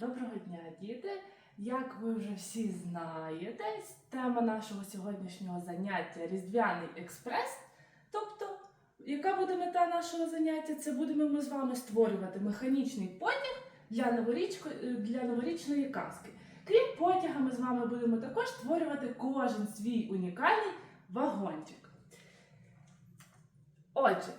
Доброго дня, діти! Як ви вже всі знаєте, тема нашого сьогоднішнього заняття Різдвяний експрес. Тобто, яка буде мета нашого заняття? Це будемо ми з вами створювати механічний потяг для, новорічко- е, для новорічної казки. Крім потяга, ми з вами будемо також створювати кожен свій унікальний вагончик. Отже,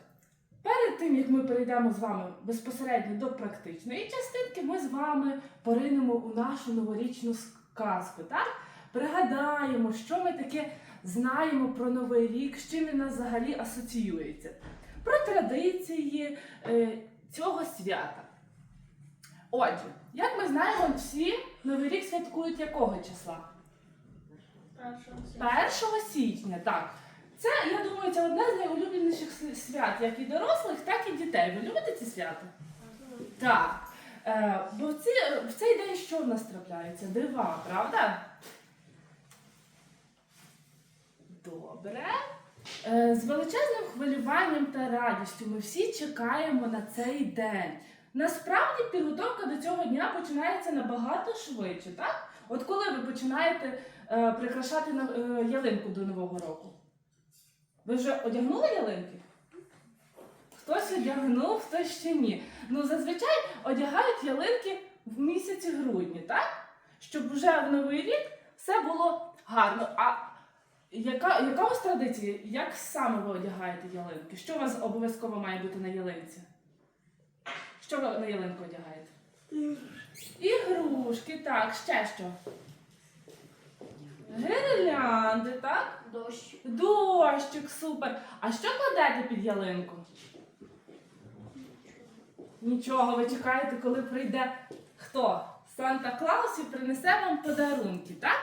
Перед тим, як ми перейдемо з вами безпосередньо до практичної частинки, ми з вами поринемо у нашу новорічну сказку. Так? Пригадаємо, що ми таке знаємо про Новий рік, з чим він нас взагалі асоціюється. Про традиції е, цього свята. Отже, як ми знаємо, всі Новий рік святкують якого числа? 1 січня, так. Це, я думаю, це одне з найулюбленіших свят, як і дорослих, так і дітей. Ви любите ці свята? Так. Е, бо в, ці, в цей день що в нас трапляється? Дива, правда? Добре. Е, з величезним хвилюванням та радістю ми всі чекаємо на цей день. Насправді підготовка до цього дня починається набагато швидше, так? От коли ви починаєте е, прикрашати на- е, ялинку до Нового року? Ви вже одягнули ялинки? Хтось одягнув, хтось ще ні. Ну, зазвичай одягають ялинки в місяці грудні, так? Щоб вже в новий рік все було гарно. А яка, яка у вас традиція? Як саме ви одягаєте ялинки? Що у вас обов'язково має бути на ялинці? Що ви на ялинку одягаєте? Ігрушки, так, ще що? Гірлянди, так? Дощ. Дощик, супер. А що кладете під ялинку? Нічого, ви чекаєте, коли прийде хто? Санта Клаус і принесе вам подарунки, так?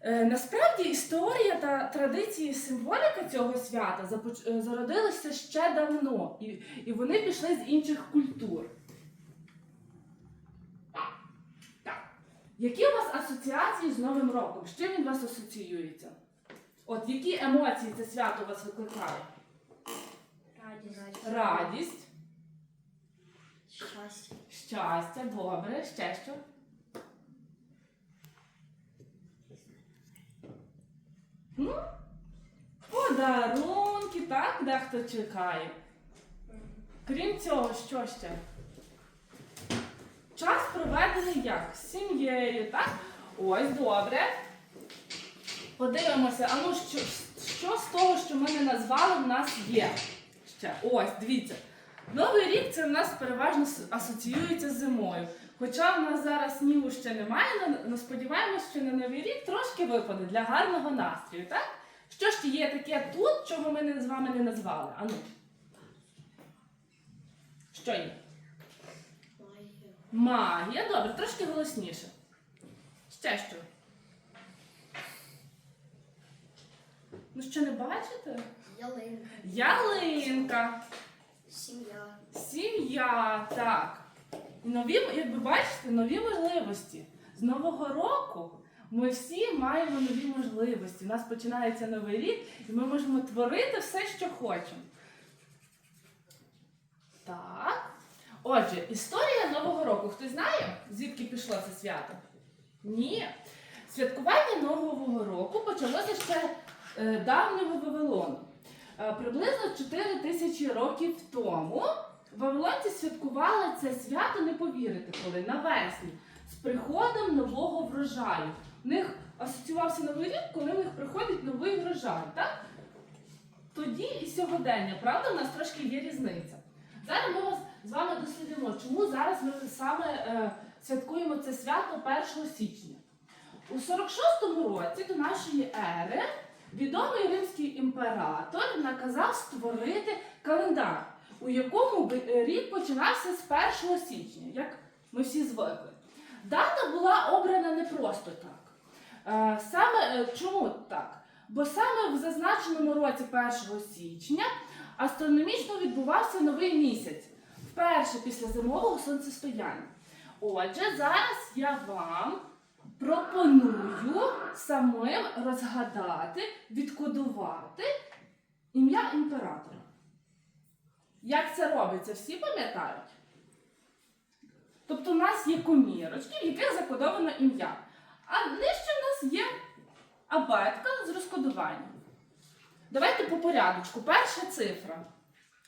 Е, насправді історія та традиції, символіка цього свята е, зародилися ще давно, і, і вони пішли з інших культур. Які у вас асоціації з Новим роком? З чим він у вас асоціюється? От які емоції це свято у вас викликає? Радість. Радість, Щастя. щастя, добре, ще що? Ну, подарунки, так, дехто чекає. Крім цього, що ще? Час проведений як? З сім'єю, так? Ось, добре. Подивимося, а ну що, що з того, що ми не назвали, в нас є? Ще. Ось, дивіться. Новий рік це в нас переважно асоціюється з зимою. Хоча в нас зараз снігу ще немає, але сподіваємось, що на новий рік трошки випаде для гарного настрою, так? Що ж є таке тут, чого ми з вами не назвали? Ану. Що є? Магія. Добре, трошки голосніше. Ще що? Ну що не бачите? Ялинка. Ялинка, Сім'я. сім'я, так. Нові, як ви бачите, нові можливості. З Нового року ми всі маємо нові можливості. У нас починається новий рік, і ми можемо творити все, що хочемо. Так. Отже, історія Нового року. Хтось знає, звідки пішло це свято? Ні. Святкування Нового року почалося ще е, давнього Вавилону. Е, приблизно 4 тисячі років тому вавилонці святкували це свято, не повірите, коли навесні з приходом нового врожаю. У них асоціювався новий рік, коли в них приходить новий врожай. Так? Тоді і сьогодення, правда, у нас трошки є різниця. Зараз ми вас з вами дослідимо, чому зараз ми саме е, святкуємо це свято 1 січня. У 46-му році до нашої ери відомий римський імператор наказав створити календар, у якому е, рік починався з 1 січня, як ми всі звикли. Дата була обрана не просто так. Е, Саме е, чому так? Бо саме в зазначеному році 1 січня астрономічно відбувався новий місяць, вперше після зимового сонцестояння. Отже, зараз я вам пропоную самим розгадати, відкодувати ім'я імператора. Як це робиться? Всі пам'ятають? Тобто у нас є комірочки, в яких закодовано ім'я. А нижче в нас є абетка з розкодуванням. Давайте по порядочку. Перша цифра.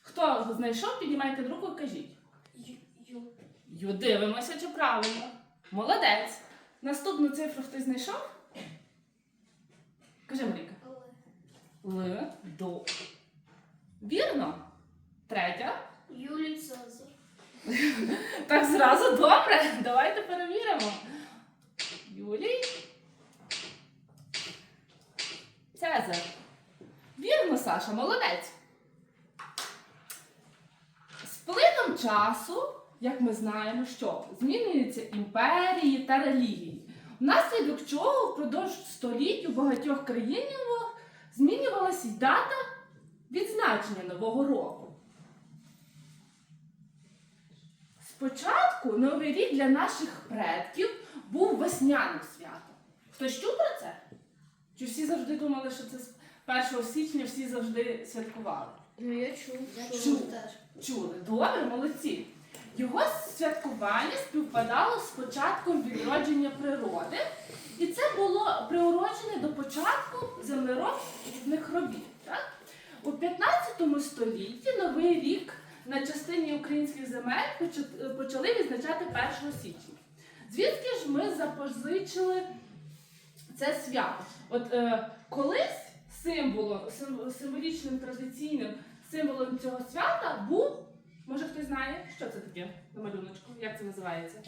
Хто знайшов, піднімайте руку і кажіть. Ю. Ю. Ю, дивимося, чи правильно. Молодець. Наступну цифру хтось знайшов? Кажи, Маріка. Л, до. Вірно. Третя. Юлій Цезар. Так зразу добре. Давайте перевіримо. Юлій. Цезар. Вірно, Саша, молодець. З плином часу, як ми знаємо, що змінюються імперії та релігії. Внаслідок чого впродовж століть у багатьох країнах змінювалася й дата відзначення Нового року. Спочатку Новий рік для наших предків був весняним святом. Хтось чув про це? Чи всі завжди думали, що це 1 січня всі завжди святкували? Ну, я чув. Я Чув. теж. Чули? Добре, молодці. Його святкування співпадало з початком відродження природи, і це було приурочене до початку землеробних робіт. Так? У 15 столітті Новий рік на частині українських земель почали відзначати 1 січня. Звідки ж ми запозичили це свято? От е, колись символом, символічним традиційним символом цього свята був, може хтось знає, що це таке на малюночку? Як це називається?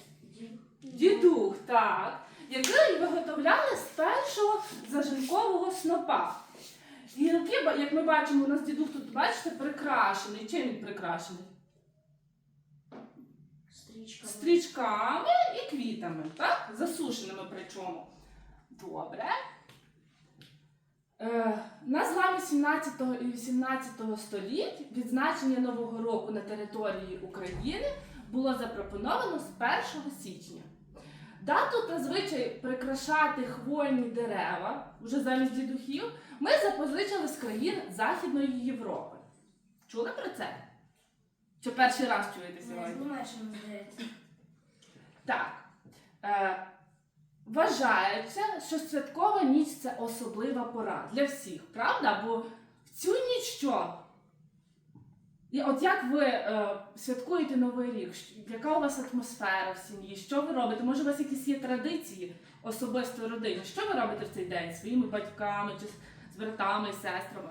Дідух, так, який виготовляли з першого зажинкового снопа. Гілки, як ми бачимо, у нас дідух тут, бачите, прикрашений. Чим він прикрашений? Стрічка. Стрічками і квітами, так? Засушеними причому. Добре. На зламі 17 і 18 століть відзначення Нового року на території України було запропоновано з 1 січня. Дату та звичай прикрашати хвойні дерева вже замість дідухів ми запозичили з країн Західної Європи. Чули про це? Чи перший раз чуєте Не сьогодні? мені здається. Так. Е, вважається, що святкова ніч це особлива пора для всіх, правда? Бо в цю ніч що? І от як ви е, святкуєте Новий рік? Яка у вас атмосфера в сім'ї? Що ви робите? Може, у вас якісь є традиції особистої родини? Що ви робите в цей день своїми батьками чи з- братами сестрами?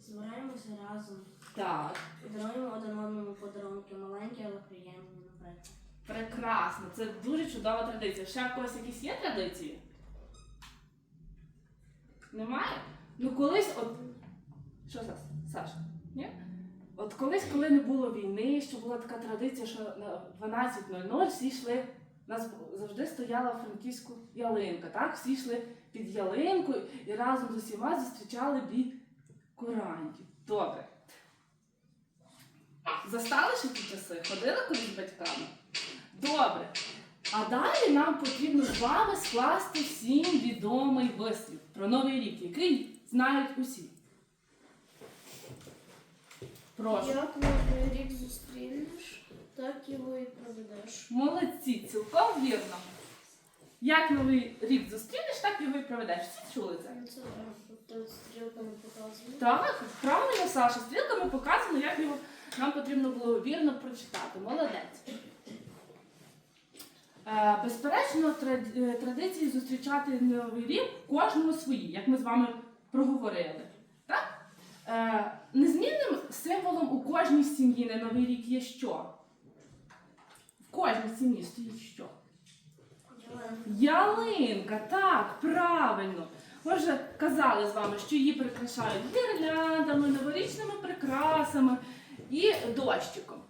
Збираємося разом. Так. Даруємо один одному подарунки. Маленькі, але приємні, наприклад. Прекрасно, це дуже чудова традиція. Ще в когось якісь є традиції? Немає? Ну колись, от. Що Саш? Саша? Ні? От колись, коли не було війни, що була така традиція, що на 12.00 всі йшли. У нас завжди стояла в франківську ялинка, так? Всі йшли під ялинку і разом з усіма зустрічали бій курантів. Добре. Застали ще ті часи? Ходили колись з батьками? Добре. А далі нам потрібно з вами скласти всім відомий вислів про Новий рік, який знають усі. Прошу. Як новий рік зустрінеш, так його і проведеш. Молодці, цілком вірно. Як новий рік зустрінеш, так його і проведеш. Всі чули це? Ну, Це тут стрілками показує. Так, правильно, Саша, стрілками показано, як його нам потрібно було вірно прочитати. Молодець. Е, Безперечно, е, традиції зустрічати Новий рік кожного свої, як ми з вами проговорили. Так? Е, Незмінним символом у кожній сім'ї на Новий рік є що? В кожній сім'ї стоїть що? Ялинка, так, правильно. Ми вже казали з вами, що її прикрашають гірляндами, новорічними прикрасами і дощиком.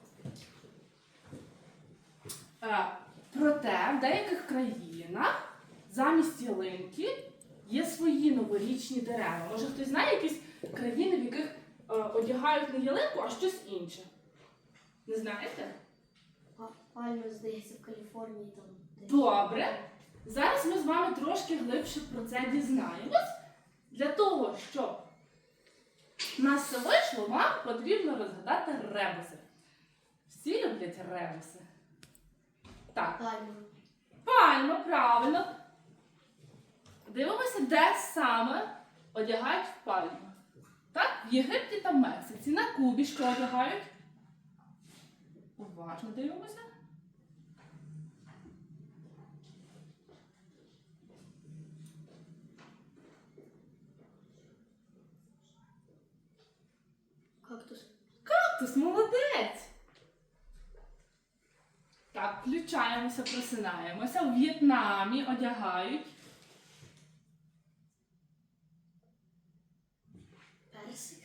Проте в деяких країнах замість ялинки є свої новорічні дерева. Може хтось знає якісь країни, в яких е, одягають не ялинку, а щось інше? Не знаєте? Па- Пальми, здається, в Каліфорнії там. десь. Добре. Зараз ми з вами трошки глибше про це дізнаємось. Для того, щоб в нас все вийшло, вам потрібно розгадати ребуси. Всі люблять ребуси. Так. Пальма. Пальма, правильно. Дивимося, де саме одягають пальму. Так, в Єгипті та Мексиці. На Кубі що одягають? Уважно дивимося. Кактус. Кактус, молодець. Так, включаємося, просинаємося. У В'єтнамі одягають. Персик.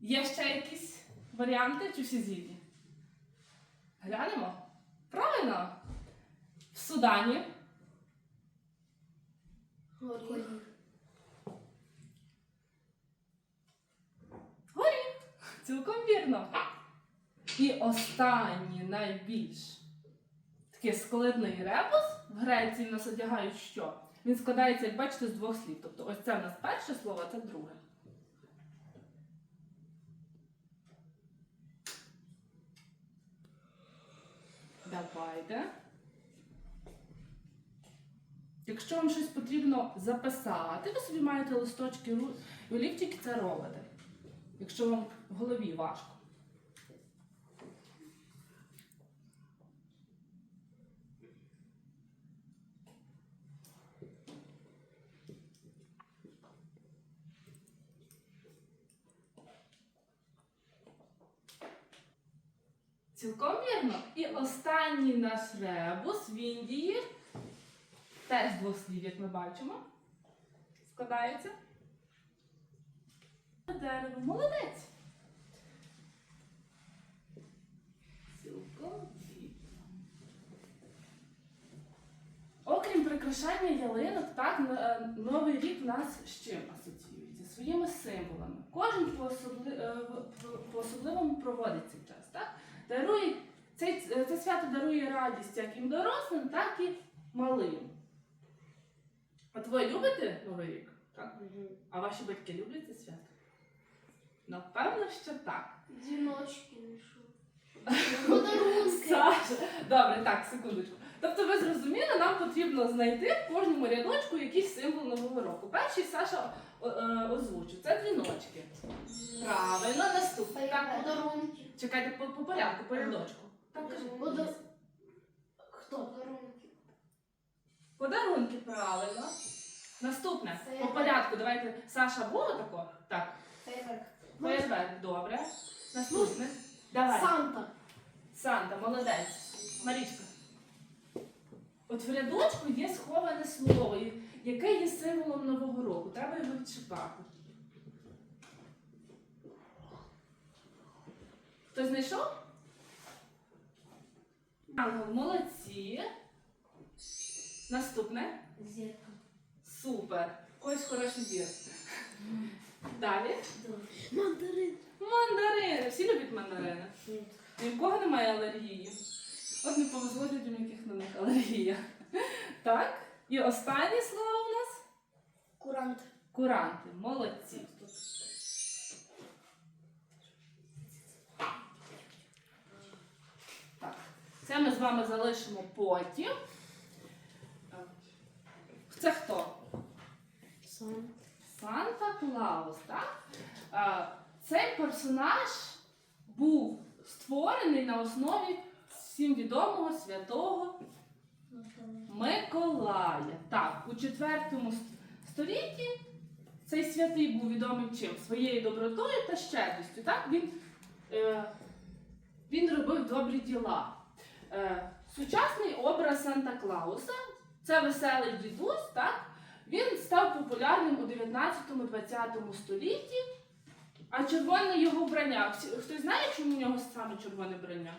Є ще якісь варіанти чи всі згідні? Глянемо. Правильно. В Судані. Горіх. Горіх. Цілком вірно. І останній найбільш такий складний ребус в Греції нас одягають що? Він складається, як бачите, з двох слів. Тобто ось це в нас перше слово, це друге. Давайте. Якщо вам щось потрібно записати, ви собі маєте листочки і олівчики це робите. Якщо вам в голові важко. Цілком вірно. І останній наш ребус в Індії теж з двох слів, як ми бачимо. Складається. Дерево. Молодець. Цілком вірно. Окрім прикрашання ялинок, так, е, новий рік у нас з чим асоціюється? Своїми символами. Кожен е, в- по особливому проводить цей. Дарує, цей, е, це свято дарує радість як і дорослим, так і малим. От ви любите Новий рік? Так? А ваші батьки люблять це свято? Напевно, що так. Діночки знайшов. Подарунки. Саша, добре, так, секундочку. Тобто ви зрозуміли, нам потрібно знайти в кожному рядочку якийсь символ нового року. Перший Саша е, озвучив. Це дзвіночки. Правильно, наступний. Так, Подарунки. чекайте по, по порядку, по рядочку. Так, кажи. Пода- Хто? Подарунки. Подарунки, правильно. Наступне. Фейерверк. По порядку. Давайте. Саша було тако? Так. Фейерверк. Фейерверк, добре. Наступне. Давай. Санта. Санта, молодець. Марічка. От в рядочку є сховане слово, яке є символом Нового року. Треба його відшукати. Хтось знайшов? Ангел, молодці. Наступне. Зірка. Супер. Ось хороший зір. Далі. Мандарин. Мандарини. Всі люблять мандарини. Ні в кого немає алергії. От не повезло людям, яких на них алергія. Так. І останнє слово у нас Курант. куранти. Молодці. Так. Це ми з вами залишимо потім. Це хто? Санта. Клаус, так? Цей персонаж був створений на основі всім відомого святого Миколая. Так, у 4 столітті цей святий був відомий чим? Своєю добротою та щедрістю. Так? Він, е, він робив добрі діла. Е, сучасний образ Санта Клауса це веселий дідусь, так? Він став популярним у 19-20 столітті. А червоне його вбрання. Хтось знає, чому у нього саме червоне вбрання?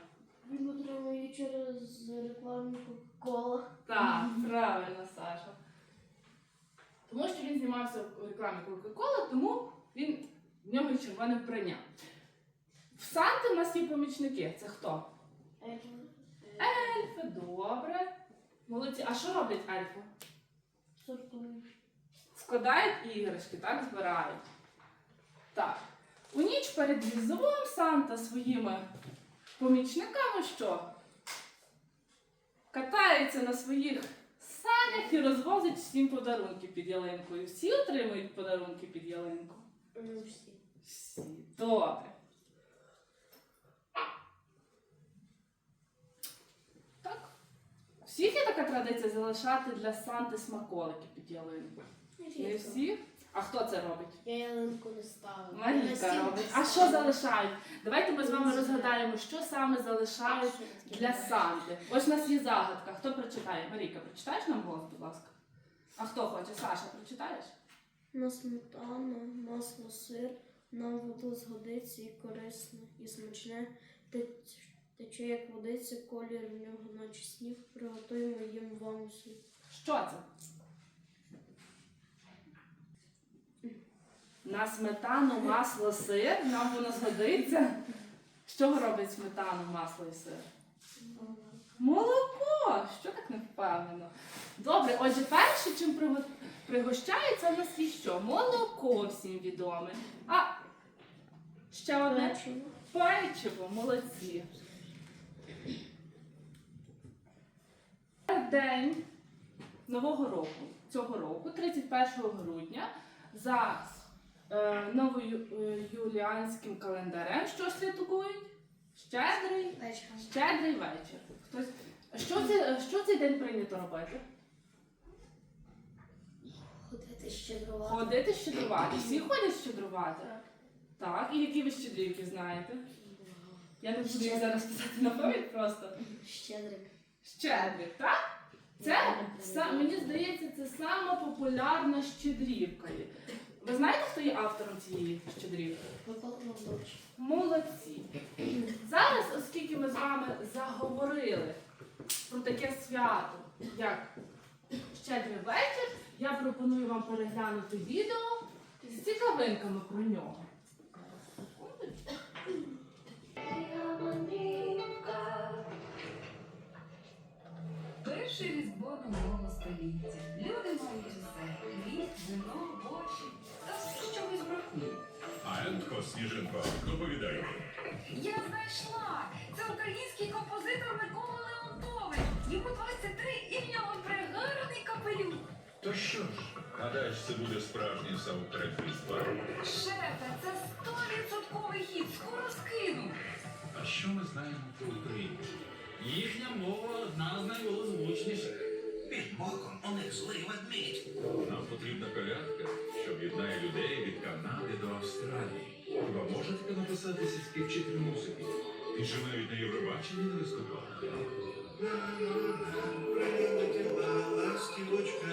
Він отримує через рекламу Кока-Кола. Так, правильно, Саша. Тому що він знімався в рекламі Кока-Кола, тому він в нього червоне вбрання. В Санти в нас є помічники. Це хто? Ельфи, добре. Молодці. А що роблять ельфи? Сортують. Складають іграшки, так збирають. Так. У ніч перед Різдвом Санта своїми помічниками що? Катається на своїх санях і розвозить всім подарунки під ялинкою. Всі отримують подарунки під ялинку? Ну, всі. Всі. Добре. Так. Всіх є така традиція залишати для Санти смаколики під ялинку. Не всі? А хто це робить? Я ялинку не ставила. Марійка робить. А що залишають? Давайте ми з вами розгадаємо, що саме залишають для Санти. Ось у нас є загадка. Хто прочитає? Марійка, прочитаєш нам голос, будь ласка? А хто хоче? Саша, прочитаєш? На сметану, масло, сир, на воду згодиться і корисне, і смачне. Тече, як водиться, колір в нього, наче сніг. Приготуємо їм вам усі. Що це? На сметану, масло, сир. Нам воно згодиться. З чого робить сметану, масло і сир? Молоко! Що так не впевнено? Добре, отже, перше, чим приго- пригощається, у нас є що? Молоко всім відоме. А ще одне Печиво. печиво, молодці. День Нового року, цього року, 31 грудня, за новоюліанським календарем, що святкують? Щедрий Щедрий вечір. Хтось... Що, це, що цей день прийнято робити? Ходити щедрувати. Ходити щедрувати. Всі ходять щедрувати? Так. Так. І які ви щедрівки знаєте? Я не буду їх зараз писати на пам'ять просто. Щедрик. Щедрик, так? Це, мені здається, це сама популярна щедрівка. Ви знаєте, хто є автором цієї щедрівки? Молодці. Зараз, оскільки ми з вами заговорили про таке свято, як Щедрий вечір, я пропоную вам переглянути відео з цікавинками про нього. Перше різдво нового століття. Люди мають усе. Хліб, вино, А Ентко Сніженко, доповідайте. Я знайшла! Це український композитор Микола Леонтович. Йому 23 і в нього пригарний капелюх. То що ж, гадаєш, це буде справжній саундтрек Різдва? Шефе, це 100% хіт. Скоро скину. А що ми знаємо про українців? Їхня мова одна з найголозвучніших. Під боком у них злий ведмідь. Нам потрібна колядка, що об'єднає людей від Канади до Австралії. Хіба можете написатися співчитель музики? Він же навіть на Євробаченні не. Прилетіла ластівочка.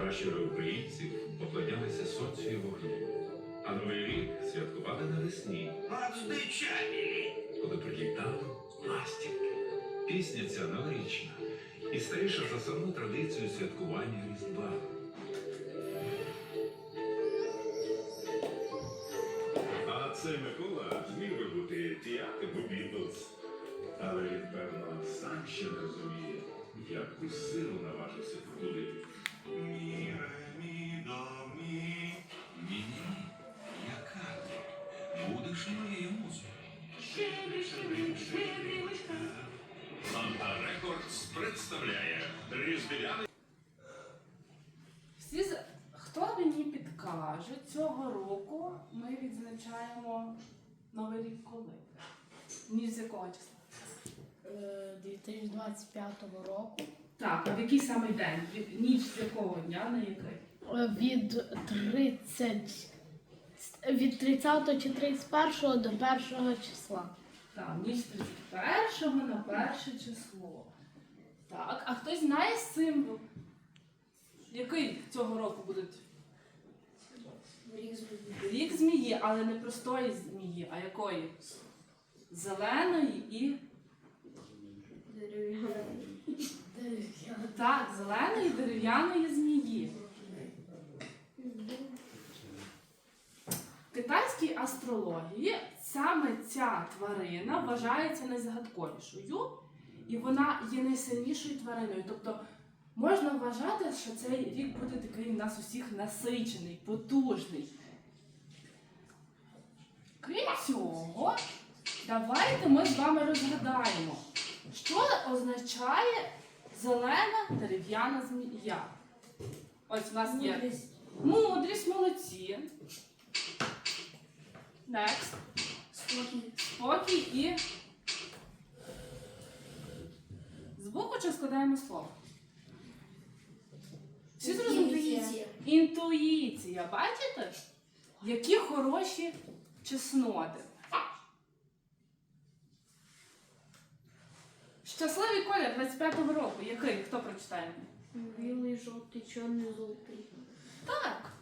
Пращури українців поклонялися сонцю і вогню. А Новий рік святкували навесні, здичавілі. коли прилітали ластівки. Пісня ця новорічна і старіша за саму традицію святкування Різдва. Цей Микола міг би бути п'ятим у Бітлз. Але він, певно, сам ще не розуміє, яку силу наважився втулити. Мі, ре, мі, до, мі. Ні-ні-ні. Яка ти? Будеш моєю музою. Санта Рекордс представляє Різдвяний Всі з... Хто мені підкаже, цього року ми відзначаємо Новий рік коли? Ніж з якого числа? Е, 2025 року Так, а в який саме день? Ніч з якого дня на який? Е, від 30 від 30 чи 31 до 1 числа. Так, ніч з 31 на перше число. Так, а хтось знає символ? Який цього року буде Рік змії, але не простої змії, а якої? Зеленої і. Так, зеленої дерев'яної змії. В китайській астрології саме ця тварина вважається найзагадковішою, і вона є найсильнішою твариною. Тобто можна вважати, що цей рік буде такий у нас усіх насичений, потужний. Крім цього, Давайте ми з вами розгадаємо, що означає зелена дерев'яна змія. Ось у нас є Мудрість. мудрість, молодці. Next. Спокій. Спокій і. Звуку чи складаємо слово? Всі зрозуміли? Інтуїція. Інтуїція. Бачите? Які хороші чесноти. Щасливий колір 25-го року. Який? Хто прочитає? Білий, жовтий, чорний, золотий. Так.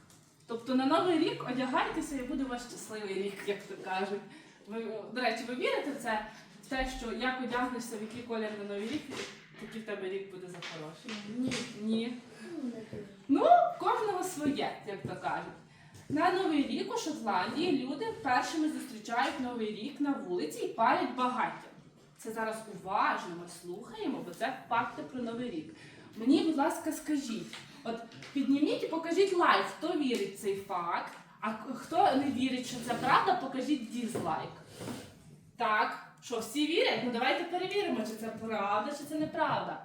Тобто на новий рік одягайтеся і буде ваш щасливий рік, як то кажуть. Ви, до речі, ви вірите в це? В те, що як одягнешся, в який колір на новий рік, такий в тебе рік буде за хороший. Ні. Ні. Своє, як то кажуть. На Новий рік у Шотландії люди першими зустрічають Новий рік на вулиці і палять багаття. Це зараз уважно ми слухаємо, бо це факти про Новий рік. Мені, будь ласка, скажіть, от підніміть і покажіть лайк, хто вірить в цей факт, а хто не вірить, що це правда, покажіть дізлайк. Так, що всі вірять? Ну давайте перевіримо, чи це правда, чи це неправда.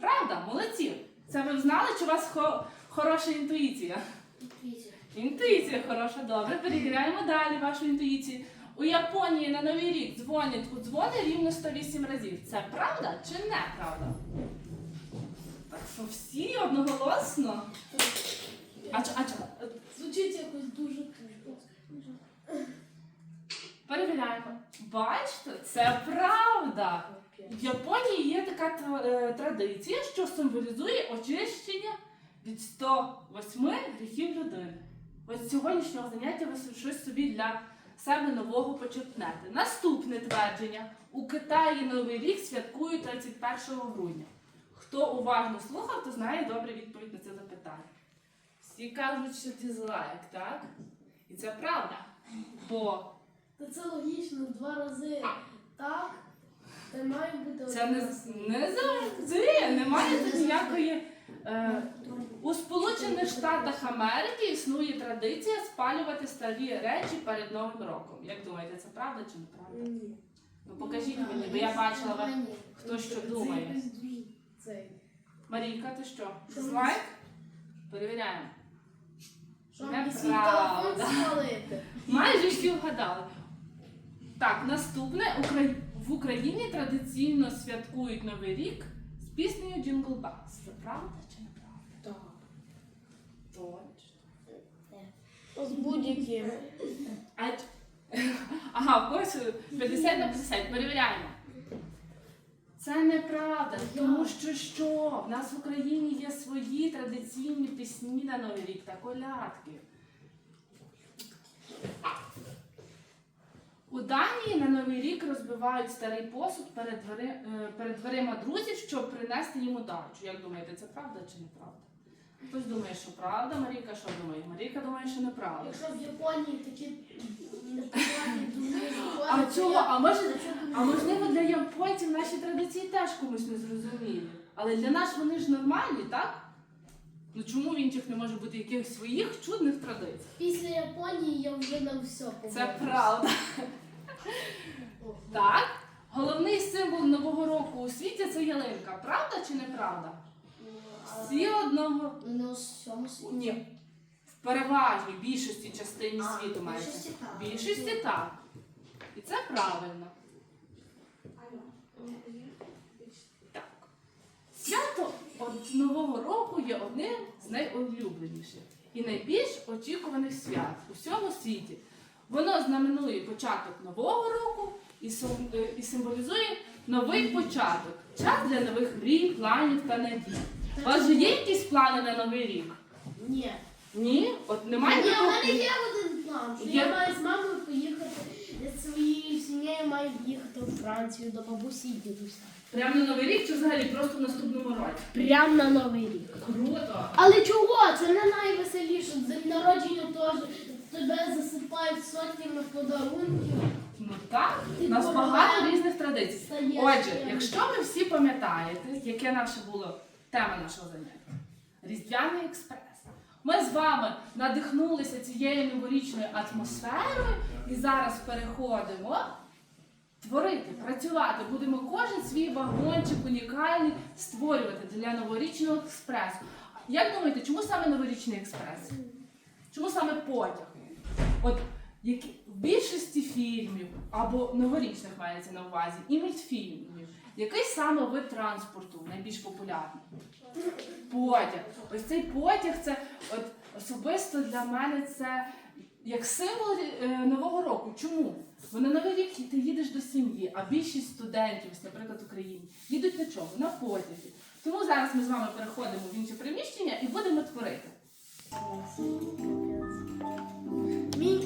Правда, молодці. Це ви знали, чи вас хо- хороша інтуїція? Інтуїція. Інтуїція хороша, добре. Перевіряємо далі вашу інтуїцію. У Японії на Новий рік дзвонять у дзвони рівно 108 разів. Це правда чи неправда? Так що всі одноголосно. А чо, а чо? Звучить якось дуже. Перевіряємо. Бачите, це правда. В Японії є така е, традиція, що символізує очищення від 108 гріхів людини. Ось з сьогоднішнього заняття ви щось собі для себе нового почерпнете. Наступне твердження. У Китаї Новий рік святкують 31 грудня. Хто уважно слухав, то знає добре відповідь на це запитання. Всі кажуть, що дізлайк, так? І це правда. Бо Та це логічно, два рази так. Це має бути Це не, не завжди. Немає тут ніякої. Е, у Сполучених Штатах Америки існує традиція спалювати старі речі перед Новим роком. Як думаєте, це правда чи неправда? Ні. Ну покажіть мені, бо я бачила, хто що думає. Марійка, ти що? Дизлайк? Перевіряємо. Неправда. Майже всі вгадали. Так, наступне в Україні традиційно святкують Новий рік з піснею Jingle Bells. Це правда чи неправда? Так. Точно. З будь-яким. А... Ага, в когось 50 на 50. Перевіряємо. Це неправда, тому що що? В нас в Україні є свої традиційні пісні на Новий рік та колядки. У Данії на Новий рік розбивають старий посуд перед, двери, е, перед дверима друзів, щоб принести їм удачу. Як думаєте, це правда чи неправда? Хтось думає, що правда, Марійка що думає? Марійка думає, що неправда. Якщо в Японії такі А чого? А може, а можливо для японців наші традиції теж комусь не зрозумілі. Але для нас вони ж нормальні, так? Ну чому в інших не може бути якихось своїх чудних традицій? Після Японії я вже на все Це правда. Так? Головний символ Нового року у світі це ялинка. Правда чи неправда? Всі одного. Ну, всьому світі. Ні. В переважній більшості частині А, світу мається. більшості так. Більшості так. І це правильно. Так. Свято от Нового року є одним з найулюбленіших і найбільш очікуваних свят у всьому світі. Воно знаменує початок нового року і, сим- е, і символізує новий початок. Час для нових мрій, планів та надій. У вас же є якісь плани на новий рік? Ні. Ні? От немає Ні, у такого? мене є один план, що Є- я маю з мамою поїхати з своєю сім'єю маю їхати у Францію до бабусі і дідуся. Прямо на новий рік чи взагалі просто в наступному році? Прямо на новий рік. Круто! Але чого? Це не найвеселіше. День народження теж тебе засипають сотнями подарунків. Ну так, у нас багато різних традицій. Стаєш Отже, прямо. якщо ви всі пам'ятаєте, яке наше було тема нашого заняття Різдвяний експрес. Ми з вами надихнулися цією новорічною атмосферою і зараз переходимо творити, працювати. Будемо кожен свій вагончик унікальний створювати для новорічного експресу. Як думаєте, чому саме новорічний експрес? Чому саме потяг? От які, в більшості фільмів або новорічних мається на увазі, і мультфільмів, який саме вид транспорту найбільш популярний? Потяг. Ось цей потяг це от особисто для мене це як символ е, нового року. Чому? Бо на новий рік ти їдеш до сім'ї, а більшість студентів, ось, наприклад, Україні, їдуть на чому? На потязі. Тому зараз ми з вами переходимо в інше приміщення і будемо творити. Мій